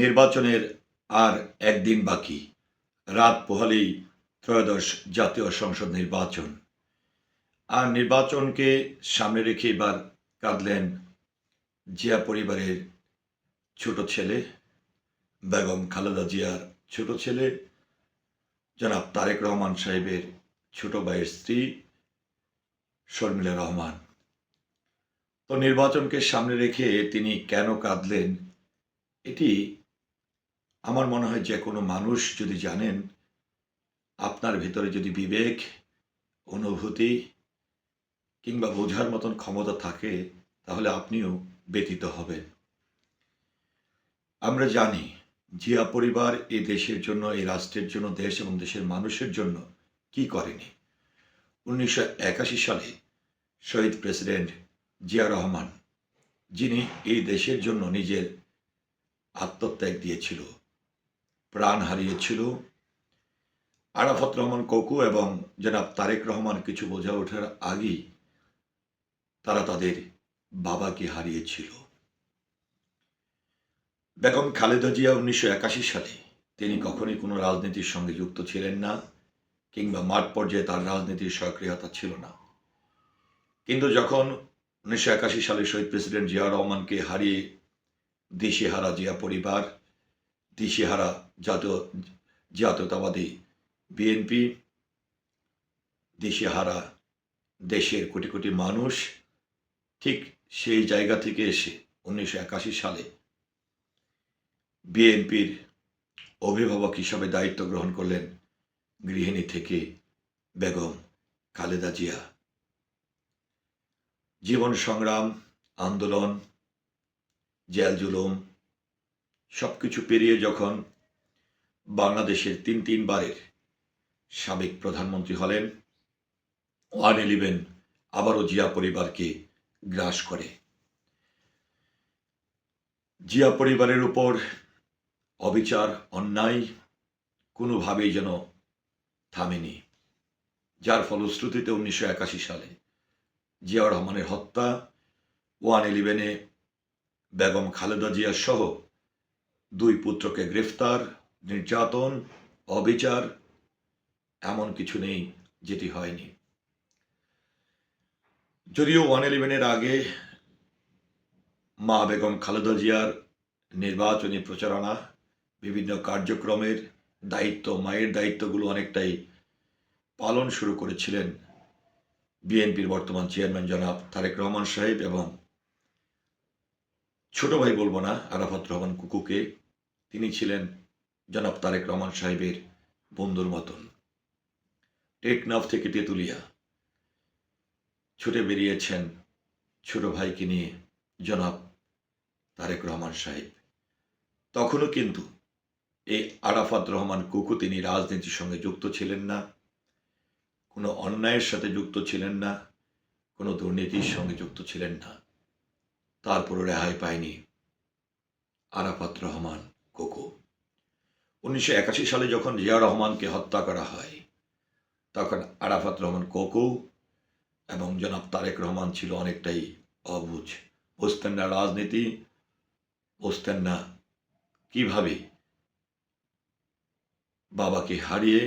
নির্বাচনের আর একদিন বাকি। রাত পোহালেই ত্রয়োদশ জাতীয় সংসদ নির্বাচন। আর নির্বাচনকে সামনে রেখে এবার কাঁদলেন জিয়া পরিবারের ছোট ছেলে, বেগম খালেদা জিয়ার ছোট ছেলে, জনাব তারেক রহমান সাহেবের ছোট ভাইয়ের স্ত্রী, শর্মিলা রহমান। তো নির্বাচনকে সামনে রেখে তিনি কেন কাঁদলেন, এটি আমার মনে হয় যে কোনো মানুষ যদি জানেন, আপনার ভিতরে যদি বিবেক, অনুভূতি কিংবা বোঝার মতন ক্ষমতা থাকে, তাহলে আপনিও ব্যতীত হবেন। আমরা জানি জিয়া পরিবার এই দেশের জন্য এই রাষ্ট্রের জন্য, দেশ এবং দেশের মানুষের জন্য কি করেনি। উনিশশো একাশি সালে শহীদ প্রেসিডেন্ট জিয়া রহমান, যিনি এই দেশের জন্য নিজের আত্মত্যাগ দিয়েছিল প্রাণ হারিয়েছিল। আরাফাত রহমান কোকু এবং জনাব তারেক রহমান কিছু বোঝা ওঠার আগেই তারা তাদের বাবাকে হারিয়েছিল। বেগম খালেদা জিয়া উনিশশো একাশি সালে তিনি কখনই কোনো রাজনীতির সঙ্গে যুক্ত ছিলেন না কিংবা মাঠ পর্যায়ে তার রাজনীতির সক্রিয়তা ছিল না। কিন্তু যখন উনিশশো একাশি সালে শহীদ প্রেসিডেন্ট জিয়া রহমানকে হারিয়ে দিশেহারা জিয়া পরিবার দিশেহারা জাতীয়, জাতীয়তাবাদী বিএনপি, দিশেহারা দেশের কোটি কোটি মানুষ ঠিক সেই জায়গা থেকে এসে উনিশশো একাশি সালে বিএনপির অভিভাবক হিসাবে দায়িত্ব গ্রহণ করলেন গৃহিণী থেকে বেগম খালেদা জিয়া। জীবন সংগ্রাম, আন্দোলন, জেল জুলুম সব কিছু পেরিয়ে যখন বাংলাদেশের তিন তিনবারের সাবেক প্রধানমন্ত্রী হলেন, ওয়ান ইলেভেন আবারও জিয়া পরিবারকে গ্রাস করে। জিয়া পরিবারের উপর অবিচার, অন্যায় কোনোভাবেই যেন থামেনি। যার ফলশ্রুতিতে উনিশশো একাশি সালে জিয়াউর রহমানের হত্যা, ওয়ান ইলেভেনে বেগম খালেদা জিয়া সহ দুই পুত্রকে গ্রেফতার, নির্যাতন, অবিচার, এমন কিছু নেই যেটি হয়নি। যদিও ওয়ান ইলেভেনের আগে মা বেগম খালেদা জিয়ার নির্বাচনী প্রচারণা, বিভিন্ন কার্যক্রমের দায়িত্ব, মায়ের দায়িত্বগুলো অনেকটাই পালন শুরু করেছিলেন বিএনপির বর্তমান চেয়ারম্যান জনাব তারেক রহমান সাহেব এবং ছোট ভাই বলব না, আরাফাত রহমান কুকুকে তিনি ছিলেন জনাব তারেক রহমান সাহেবের বন্ধুর মতন। টেকনাফ থেকে তেঁতুলিয়া ছুটে বেরিয়েছেন ছোট ভাইকে নিয়ে জনাব তারেক রহমান সাহেব। তখনও কিন্তু এই আরাফাত রহমান কুকু তিনি রাজনীতির সঙ্গে যুক্ত ছিলেন না, কোনো অন্যায়ের সাথে যুক্ত ছিলেন না, কোনো দুর্নীতির সঙ্গে যুক্ত ছিলেন না। তারপরও রেহাই পায়নি আরাফাত রহমান। কোকো। উনিশশো একাশি সালে যখন জিয়া রহমানকে হত্যা করা হয়, তখন আরাফাত রহমান কোকো এবং জনাব তারেক রহমান ছিল অনেকটাই অবুঝ। বুঝতেন না রাজনীতি, বুঝতেন না কীভাবে বাবাকে হারিয়ে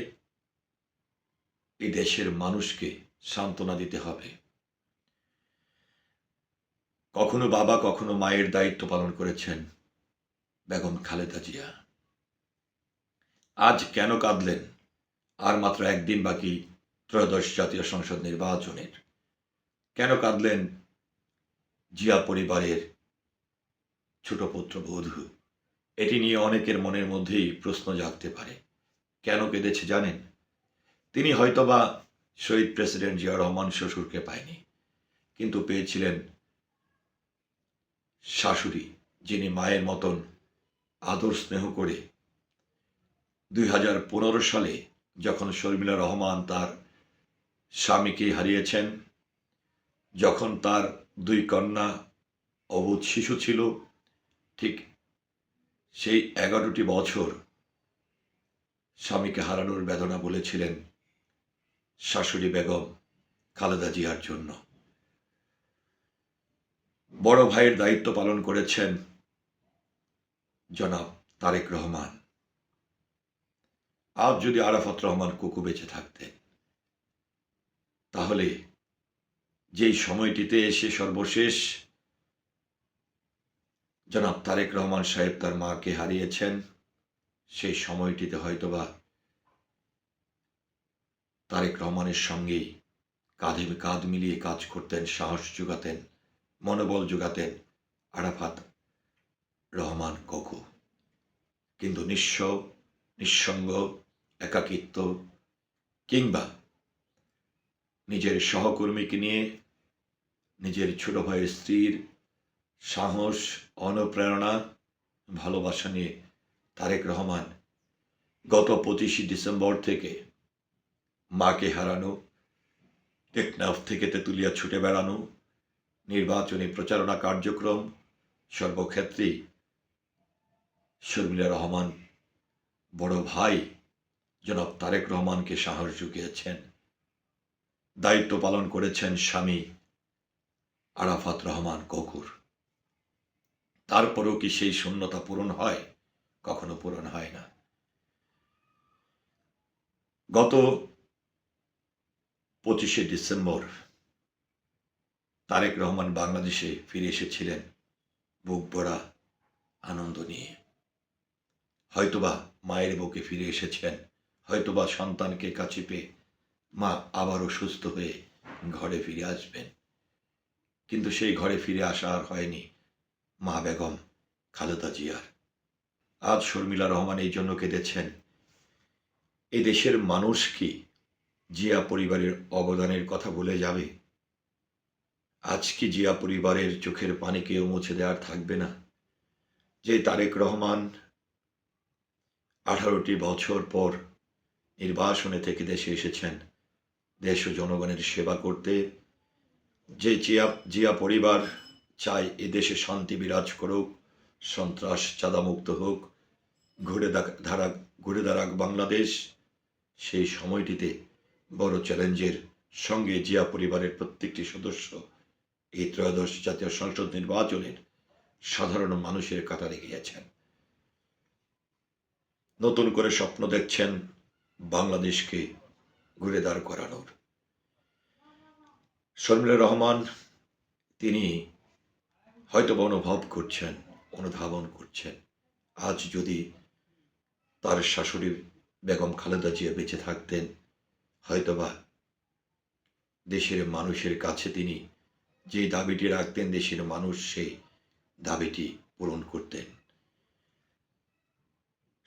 এই দেশের মানুষকে সান্ত্বনা দিতে হবে। কখনো বাবা, কখনো মায়ের দায়িত্ব পালন করেছেন। বেগম খালেদা জিয়া। আজ কেন কাঁদলেন? আর মাত্র একদিন বাকি ত্রয়োদশ জাতীয় সংসদ নির্বাচনের। কেন কাঁদলেন? জিয়া পরিবারের ছোট পুত্র বধূ। এটি নিয়ে অনেকের মনের মধ্যেই প্রশ্ন জাগতে পারে। কেন কেঁদেছে জানেন? তিনি হয়তোবা শহীদ প্রেসিডেন্ট জিয়া রহমান শ্বশুরকে পায়নি, কিন্তু পেয়েছিলেন শাশুড়ি, যিনি মায়ের মতন আদর স্নেহ করে দুই হাজার পনেরো সালে যখন শর্মিলা রহমান তার স্বামীকে হারিয়েছেন, যখন তার দুই কন্যা অবুধ শিশু ছিল, ঠিক সেই এগারোটি বছর স্বামীকে হারানোর বেদনা বলেছিলেন শাশুড়ি বেগম খালেদা জিয়ার জন্য। বড় ভাইয়ের দায়িত্ব পালন করেছেন জনাব তারেক রহমান। আজ যদি আরাফাত রহমান কুকু বেঁচে থাকতেন তাহলে যেই সময়টিতে এসে সর্বশেষ জনাব তারেক রহমান সাহেব তার মাকে হারিয়েছেন, সেই সময়টিতে হয়তোবা তারেক রহমানের সঙ্গেই কাঁধে কাঁধ মিলিয়ে কাজ করতেন, সাহস যোগাতেন, মনোবল যোগাতেন আরাফাত রহমান ককু কিন্তু নিঃস্ব, নিঃসঙ্গ, একাকিত্ব কিংবা নিজের সহকর্মীকে নিয়ে নিজের ছোট ভাইয়ের স্ত্রীর সাহস, অনুপ্রেরণা, ভালোবাসা নিয়ে তারেক রহমান গত পঁচিশে ডিসেম্বর থেকে মাকে হারানো, টেকনাফ থেকে তেঁতুলিয়া ছুটে বেড়ানো, নির্বাচনী প্রচারণা কার্যক্রম সর্বক্ষেত্রেই শর্মিলা রহমান বড় ভাই জনাব তারেক রহমানকে সাহস জুগিয়েছেন। দায়িত্ব পালন করেছেন স্বামী আরাফাত রহমান ককুর। তারপরেও কি সেই শূন্যতা পূরণ হয়? কখনো পূরণ হয় না। গত পঁচিশে ডিসেম্বর তারেক রহমান বাংলাদেশে ফিরে এসেছিলেন। বুক ভরা আনন্দ নিয়ে। হয়তোবা মায়ের বুকে ফিরে এসেছেন, হয়তোবা সন্তানকে কাছে পেয়ে মা আবারও সুস্থ হয়ে ঘরে ফিরে আসবেন। কিন্তু সেই ঘরে ফিরে আসা আর হয়নি মা বেগম খালেদা জিয়ার। আজ শর্মিলা রহমান এই জন্য কেঁদেছেন, এ দেশের মানুষ কি জিয়া পরিবারের অবদানের কথা ভুলে যাবে? আজ কি জিয়া পরিবারের চোখের পানিকেও মুছে দেওয়ার থাকবে না? যে তারেক রহমান আঠারোটি বছর পর নির্বাসনে থেকে দেশে এসেছেন। দেশ ও জনগণের সেবা করতে যে জিয়া জিয়া পরিবার চায় এ দেশে শান্তি বিরাজ করুক, সন্ত্রাস চাঁদামুক্ত হোক, ঘুরে ধারা, ঘুরে দাঁড়াক বাংলাদেশ, সেই সময়টিতে বড় চ্যালেঞ্জের সঙ্গে জিয়া পরিবারের প্রত্যেকটি সদস্য এই ত্রয়োদশ জাতীয় সংসদ নির্বাচনের সাধারণ মানুষের কাতারে গিয়েছেন। নতুন করে স্বপ্ন দেখছেন বাংলাদেশকে ঘুরে দাঁড় করানোর। শর্মিলা রহমান, তিনি হয়তো অনুভব করছেন, অনুধাবন করছেন। আজ যদি তার শাশুড়ি বেগম খালেদা জিয়া বেঁচে থাকতেন, হয়তোবা দেশের মানুষের কাছে তিনি যে দাবিটি রাখতেন, দেশের মানুষ সেই দাবিটি পূরণ করতেন।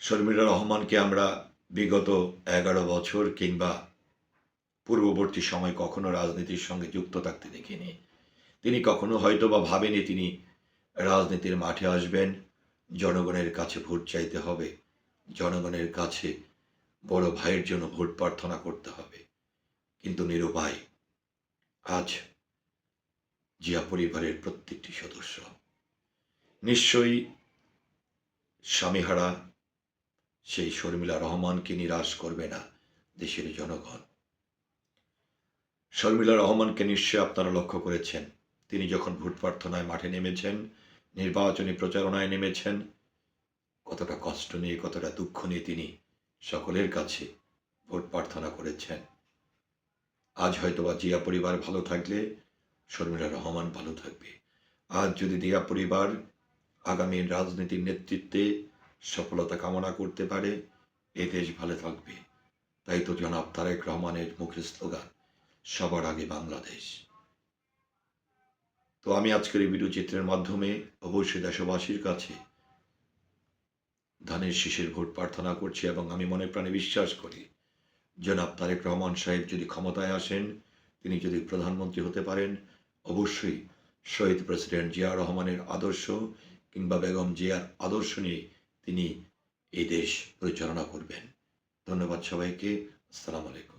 শর্মিলা রহমানকে আমরা বিগত এগারো বছর কিংবা পূর্ববর্তী সময় কখনো রাজনীতির সঙ্গে যুক্ত থাকতে দেখিনি। তিনি কখনো হয়তো বা ভাবেনি তিনি রাজনীতির মাঠে আসবেন, জনগণের কাছে ভোট চাইতে হবে, জনগণের কাছে বড় ভাইয়ের জন্য ভোট প্রার্থনা করতে হবে। কিন্তু নিরুপায়, আজ জিয়া পরিবারের প্রত্যেকটি সদস্য, নিশ্চয়ই স্বামীহারা সেই শর্মিলা রহমানকে নিরাশ করবে না দেশের জনগণ। শর্মিলা রহমানকে নিশ্চয় আপনারা লক্ষ্য করেছেন। তিনি যখন ভোট প্রার্থনায় মাঠে নেমেছেন, নির্বাচনী প্রচারণায় নেমেছেন, কতটা কষ্ট নিয়ে, কতটা দুঃখ নিয়ে তিনি সকলের কাছে ভোট প্রার্থনা করেছেন। আজ হয়তোবা জিয়া পরিবার ভালো থাকলে শর্মিলা রহমান ভালো থাকবে। আজ যদি জিয়া পরিবার আগামী রাজনীতির নেতৃত্বে সফলতা কামনা করতে পারে, এ দেশ ভালো থাকবে। তাই তো জনাব তারেক রহমানের মুখের স্লোগান, সবার আগে বাংলাদেশ। তো আমি আজকের এই ভিডিও চিত্রের মাধ্যমে অবশ্যই দেশবাসীর কাছে ধানের শীষের ভোট প্রার্থনা করছি এবং আমি মনে প্রাণে বিশ্বাস করি, জনাব তারেক রহমান সাহেব যদি ক্ষমতায় আসেন, তিনি যদি প্রধানমন্ত্রী হতে পারেন, অবশ্যই শহীদ প্রেসিডেন্ট জিয়া রহমানের আদর্শ কিংবা বেগম জিয়ার আদর্শ নিয়ে তিনি এই দেশ পরিচালনা করবেন। ধন্যবাদ সবাইকে। আসসালামু আলাইকুম।